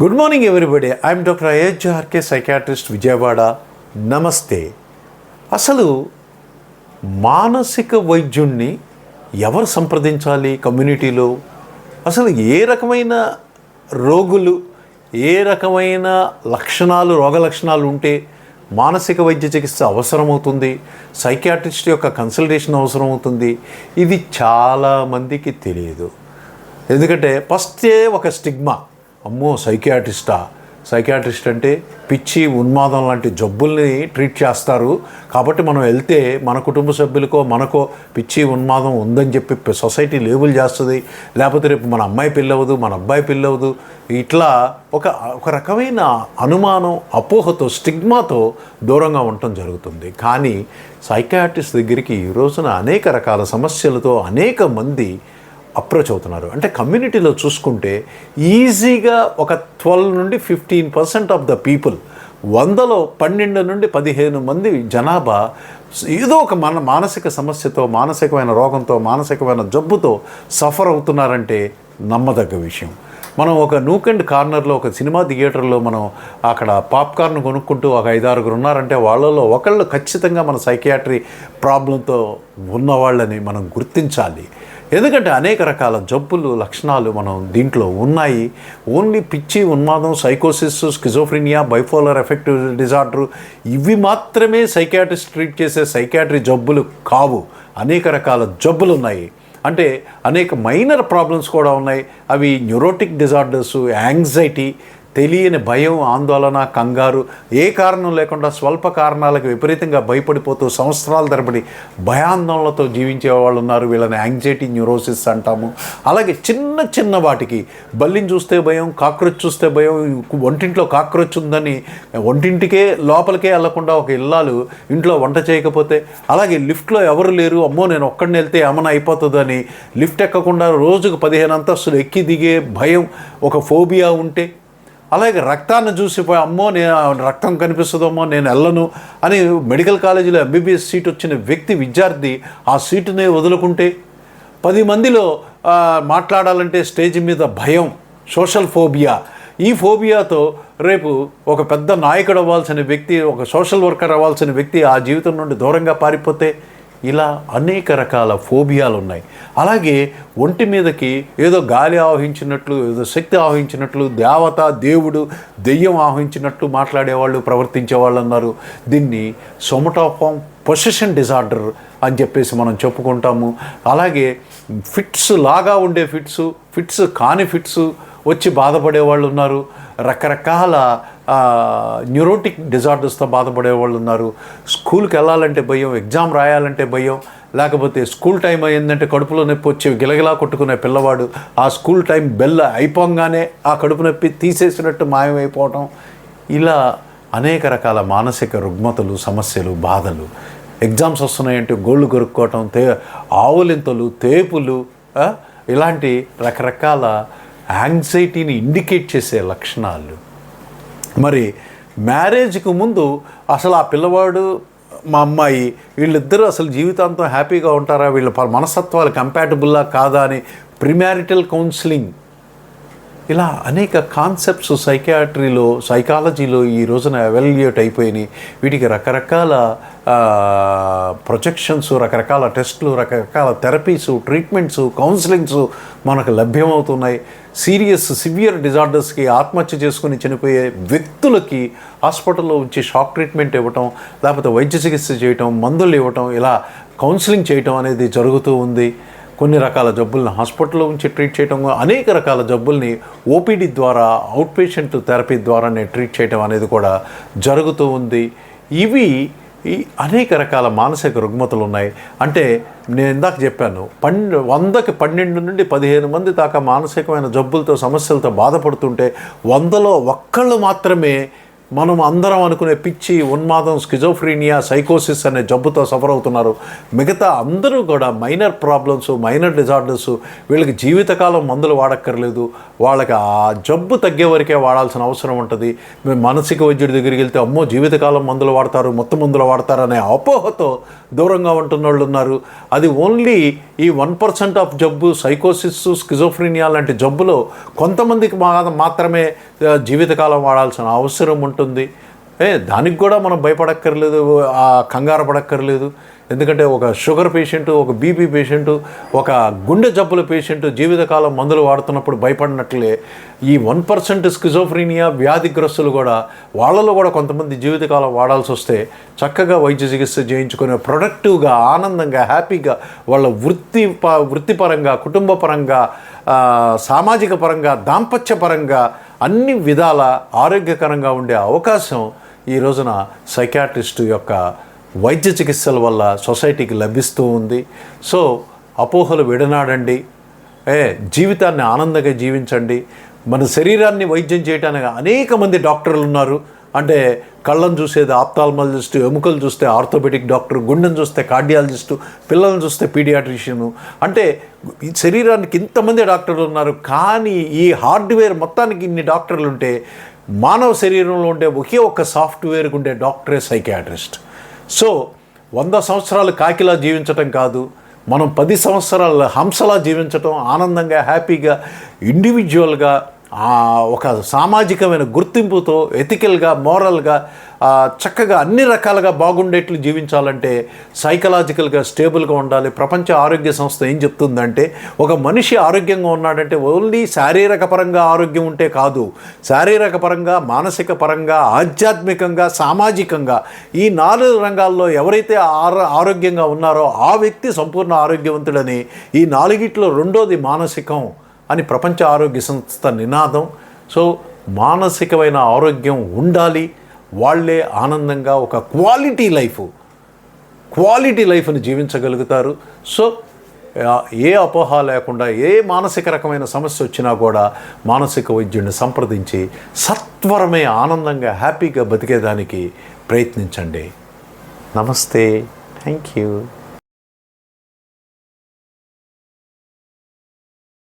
Good morning everybody I'm doctor అయోధ్యార్కే psychiatrist Vijayawada నమస్తే అసలు మానసిక వైద్యుణ్ణి ఎవరు సంప్రదించాలి కమ్యూనిటీలో? అసలు ఏ రకమైన రోగులు ఏ రకమైన లక్షణాలు రోగ లక్షణాలు ఉంటే మానసిక వైద్య చికిత్స అవసరమవుతుంది? సైకాట్రిస్ట్ యొక్క కన్సల్టేషన్ అవసరం అవుతుంది ఇది చాలామందికి తెలియదు. ఎందుకంటే ఫస్టే ఒక స్టిగ్మా అమ్మో సైకియాట్రిస్టా? సైకియాట్రిస్ట్ అంటే పిచ్చి ఉన్మాదం లాంటి జబ్బుల్ని ట్రీట్ చేస్తారు. కాబట్టి మనం వెళ్తే మన కుటుంబ సభ్యులకో మనకో పిచ్చి ఉన్మాదం ఉందని చెప్పి సొసైటీ లేబుల్ చేస్తుంది. లేకపోతే రేపు మన అమ్మాయి పెళ్ళవదు మన అబ్బాయి పెళ్ళవదు. ఇట్లా ఒక ఒక రకమైన అనుమానం అపోహతో స్టిగ్మాతో దూరంగా ఉండటం జరుగుతుంది. కానీ సైకాట్రిస్ట్ దగ్గరికి ఈ రోజున అనేక రకాల సమస్యలతో అనేక మంది అప్రోచ్ అవుతున్నారు. అంటే కమ్యూనిటీలో చూసుకుంటే ఈజీగా ఒక ట్వెల్వ్ నుండి fifteen percent of the people వందలో పన్నెండు నుండి పదిహేను మంది జనాభా ఏదో ఒక మన మానసిక సమస్యతో మానసికమైన రోగంతో మానసికమైన జబ్బుతో సఫర్ అవుతున్నారంటే నమ్మదగ్గ విషయం. మనం ఒక నూకెండ్ కార్నర్లో ఒక సినిమా థియేటర్లో మనం అక్కడ పాప్కార్న్ కొనుక్కుంటూ ఒక ఐదారుగురు ఉన్నారంటే వాళ్ళలో ఒకళ్ళు ఖచ్చితంగా మన సైకియాట్రీ ప్రాబ్లంతో ఉన్నవాళ్ళని మనం గుర్తించాలి. ఎందుకంటే అనేక రకాల జబ్బులు లక్షణాలు మనం దీంట్లో ఉన్నాయి. ఓన్లీ పిచ్చి ఉన్మాదం సైకోసిస్ స్కిజోఫ్రినియా బైపోలర్ ఎఫెక్టివ్ డిజార్డర్ ఇవి మాత్రమే సైకాట్రిస్ట్ ట్రీట్ చేసే సైకాట్రీ జబ్బులు కావు. అనేక రకాల జబ్బులు ఉన్నాయి. అంటే అనేక మైనర్ ప్రాబ్లమ్స్ కూడా ఉన్నాయి. అవి న్యూరోటిక్ డిజార్డర్స్ యాంగ్జైటీ తెలియని భయం ఆందోళన కంగారు ఏ కారణం లేకుండా స్వల్ప కారణాలకు విపరీతంగా భయపడిపోతూ సంవత్సరాల తరబడి భయాందోళనలతో జీవించే వాళ్ళు ఉన్నారు. వీళ్ళని యాంగ్జైటీ న్యూరోసిస్ అంటాము. అలాగే చిన్న చిన్న వాటికి బల్లిని చూస్తే భయం కాక్రోచ్ చూస్తే భయం వంటింట్లో కాక్రోచ్ ఉందని వంటింటికే లోపలికే వెళ్ళకుండా ఒక ఇల్లాలు ఇంట్లో వంట చేయకపోతే అలాగే లిఫ్ట్లో ఎవరు లేరు అమ్మో నేను ఒక్కడిని వెళ్తే ఏమైనా అయిపోతుందని లిఫ్ట్ ఎక్కకుండా రోజుకు పదిహేను అంతస్తులు ఎక్కి దిగే భయం ఒక ఫోబియా ఉంటే అలాగే రక్తాన్ని చూసిపోయి అమ్మో నేను రక్తం కనిపిస్తుందమ్మో నేను వెళ్ళను అని మెడికల్ కాలేజీలో ఎంబీబీఎస్ సీట్ వచ్చిన వ్యక్తి విద్యార్థి ఆ సీటునే వదులుకుంటే పది మందిలో మాట్లాడాలంటే స్టేజ్ మీద భయం సోషల్ ఫోబియా. ఈ ఫోబియాతో రేపు ఒక పెద్ద నాయకుడు అవ్వాల్సిన వ్యక్తి ఒక సోషల్ వర్కర్ అవ్వాల్సిన వ్యక్తి ఆ జీవితం నుండి దూరంగా పారిపోతే ఇలా అనేక రకాల ఫోబియాలు ఉన్నాయి అలాగే ఒంటి మీదకి ఏదో గాలి ఆవహించినట్లు ఏదో శక్తి ఆవహించినట్లు దేవత దేవుడు దెయ్యం ఆవహించినట్లు మాట్లాడేవాళ్ళు ప్రవర్తించే వాళ్ళు అన్నారు. దీన్ని సొమటోఫామ్ పొసెషన్ డిజార్డర్ అని చెప్పేసి మనం చెప్పుకుంటాము. అలాగే ఫిట్స్ లాగా ఉండే ఫిట్స్ ఫిట్స్ కాని ఫిట్స్ వచ్చి బాధపడే వాళ్ళు ఉన్నారు. రకరకాల న్యూరోటిక్ డిజార్డర్స్తో బాధపడే వాళ్ళు ఉన్నారు. స్కూల్కి వెళ్ళాలంటే భయం ఎగ్జామ్ రాయాలంటే భయం లేకపోతే స్కూల్ టైం అయ్యిందంటే కడుపులో నొప్పి వచ్చి గిలగిలా కొట్టుకునే పిల్లవాడు ఆ స్కూల్ టైం బెల్ అయిపోగానే ఆ కడుపు నొప్పి తీసేసినట్టు మాయమైపోవటం. ఇలా అనేక రకాల మానసిక రుగ్మతలు సమస్యలు బాధలు ఎగ్జామ్స్ వస్తున్నాయంటే గోళ్ళు కొరుక్కోవటం తే ఆవులింతలు తేపులు ఇలాంటి రకరకాల యాంగ్జైటీని ఇండికేట్ చేసే లక్షణాలు. మరి మ్యారేజ్కి ముందు అసలు ఆ పిల్లవాడు మా అమ్మాయి వీళ్ళిద్దరూ అసలు జీవితాంతం హ్యాపీగా ఉంటారా? వీళ్ళ ప- మనస్తత్వాలు కంపాటబుల్లా కాదా అని ప్రిమారిటల్ కౌన్సిలింగ్ ఇలా అనేక కాన్సెప్ట్స్ సైకాట్రీలో సైకాలజీలో ఈ రోజున ఎవాల్యుయేట్ అయిపోయినాయి. వీటికి రకరకాల ప్రొజెక్షన్స్ రకరకాల టెస్టులు రకరకాల థెరపీస్ ట్రీట్మెంట్స్ కౌన్సిలింగ్స్ మనకు లభ్యమవుతున్నాయి. సీరియస్ సివియర్ డిజార్డర్స్కి ఆత్మహత్య చేసుకుని చనిపోయే వ్యక్తులకి హాస్పిటల్లో ఉంచి షాక్ ట్రీట్మెంట్ ఇవ్వటం లేకపోతే వైద్య చికిత్స చేయటం మందులు ఇవ్వటం ఇలా కౌన్సిలింగ్ చేయటం అనేది జరుగుతూ ఉంది. కొన్ని రకాల జబ్బుల్ని హాస్పిటల్లో ఉంచి ట్రీట్ చేయటం అనేక రకాల జబ్బుల్ని ఓపీడీ ద్వారా అవుట్ పేషెంట్ థెరపీ ద్వారానే ట్రీట్ చేయటం అనేది కూడా జరుగుతూ ఉంది. ఇవి ఈ అనేక రకాల మానసిక రుగ్మతలు ఉన్నాయి. అంటే నేను ఇందాక చెప్పాను పన్నెండు వందకి పన్నెండు నుండి పదిహేను మంది దాకా మానసికమైన జబ్బులతో సమస్యలతో బాధపడుతుంటే వందలో ఒక్కళ్ళు మాత్రమే మనం అందరం అనుకునే పిచ్చి ఉన్మాదం స్కిజోఫ్రీనియా సైకోసిస్ అనే జబ్బుతో సఫర్ అవుతున్నారు మిగతా అందరూ కూడా మైనర్ ప్రాబ్లమ్స్ మైనర్ డిజార్డర్స్ వీళ్ళకి జీవితకాలం మందులు వాడక్కర్లేదు. వాళ్ళకి ఆ జబ్బు తగ్గే వరకే వాడాల్సిన అవసరం ఉంటుంది. మేము మానసిక వైద్యుడి దగ్గరికి వెళ్తే అమ్మో జీవితకాలం మందులు వాడతారు మొత్తం మందులు వాడతారు అనే అపోహతో దూరంగా ఉంటున్న వాళ్ళు ఉన్నారు. అది ఓన్లీ ఈ వన్ పర్సెంట్ ఆఫ్ జబ్బు సైకోసిస్ స్కిజోఫ్రీనియా లాంటి జబ్బులో కొంతమందికి మాత్రమే జీవితకాలం వాడాల్సిన అవసరం ఉంటుంది. ఏ దానికి కూడా మనం భయపడక్కర్లేదు కంగారు పడక్కర్లేదు. ఎందుకంటే ఒక షుగర్ పేషెంట్ ఒక బీపీ పేషెంట్ ఒక గుండె జబ్బుల పేషెంట్ జీవితకాలం మందులు వాడుతున్నప్పుడు భయపడినట్లే ఈ వన్ పర్సెంట్ స్కిజోఫ్రీనియా వ్యాధిగ్రస్తులు కూడా వాళ్ళలో కూడా కొంతమంది జీవితకాలం వాడాల్సి వస్తే చక్కగా వైద్య చికిత్స చేయించుకునే ప్రొడక్టివ్గా ఆనందంగా హ్యాపీగా వాళ్ళ వృత్తి ప వృత్తిపరంగా కుటుంబపరంగా ఆ, సామాజిక పరంగా దాంపత్య పరంగా అన్ని విధాల ఆరోగ్యకరంగా ఉండే అవకాశం ఈ రోజున సైకాట్రిస్టు యొక్క వైద్య చికిత్సల వల్ల సొసైటీకి లభిస్తూ ఉంది. సో అపోహలు విడనాడండి. ఏ జీవితాన్ని ఆనందంగా జీవించండి. మన శరీరాన్ని వైద్యం చేయడానికి అనేక మంది డాక్టర్లు ఉన్నారు. అంటే కళ్ళను చూసేది ఆప్తాల్మాలజిస్టు ఎముకలు చూస్తే ఆర్థోపెడిక్ డాక్టర్ గుండెను చూస్తే కార్డియాలజిస్టు పిల్లలను చూస్తే పీడియాట్రిషియను. అంటే ఈ శరీరానికి ఇంతమంది డాక్టర్లు ఉన్నారు కానీ ఈ హార్డ్వేర్ మొత్తానికి ఇన్ని డాక్టర్లు ఉంటే మానవ శరీరంలో ఉండే ఒకే ఒక్క సాఫ్ట్వేర్కి ఉండే డాక్టరే సైకియాట్రిస్ట్. సో వంద సంవత్సరాలు కాకిలా జీవించటం కాదు మనం పది సంవత్సరాల హంసలా జీవించటం ఆనందంగా హ్యాపీగా ఇండివిజువల్గా ఒక సామాజికమైన గుర్తింపుతో ఎథికల్గా మోరల్గా చక్కగా అన్ని రకాలుగా బాగుండేట్లు జీవించాలంటే సైకలాజికల్గా స్టేబుల్గా ఉండాలి. ప్రపంచ ఆరోగ్య సంస్థ ఏం చెప్తుందంటే ఒక మనిషి ఆరోగ్యంగా ఉన్నాడంటే ఓన్లీ శారీరక పరంగా ఆరోగ్యం ఉంటే కాదు. శారీరక పరంగా మానసిక పరంగా ఆధ్యాత్మికంగా సామాజికంగా ఈ నాలుగు రంగాల్లో ఎవరైతే ఆరో ఆరోగ్యంగా ఉన్నారో ఆ వ్యక్తి సంపూర్ణ ఆరోగ్యవంతుడని ఈ నాలుగిట్లో రెండోది మానసికం. అని ప్రపంచ ఆరోగ్య సంస్థ నినాదం. సో మానసికమైన ఆరోగ్యం ఉండాలి. వాళ్ళే ఆనందంగా ఒక క్వాలిటీ లైఫ్ క్వాలిటీ లైఫ్ని జీవించగలుగుతారు. సో ఏ అపోహ లేకుండా ఏ మానసిక రకమైన సమస్య వచ్చినా కూడా మానసిక వైద్యుడిని సంప్రదించి సత్వరమే ఆనందంగా హ్యాపీగా బతికేదానికి ప్రయత్నించండి. నమస్తే. Thank you.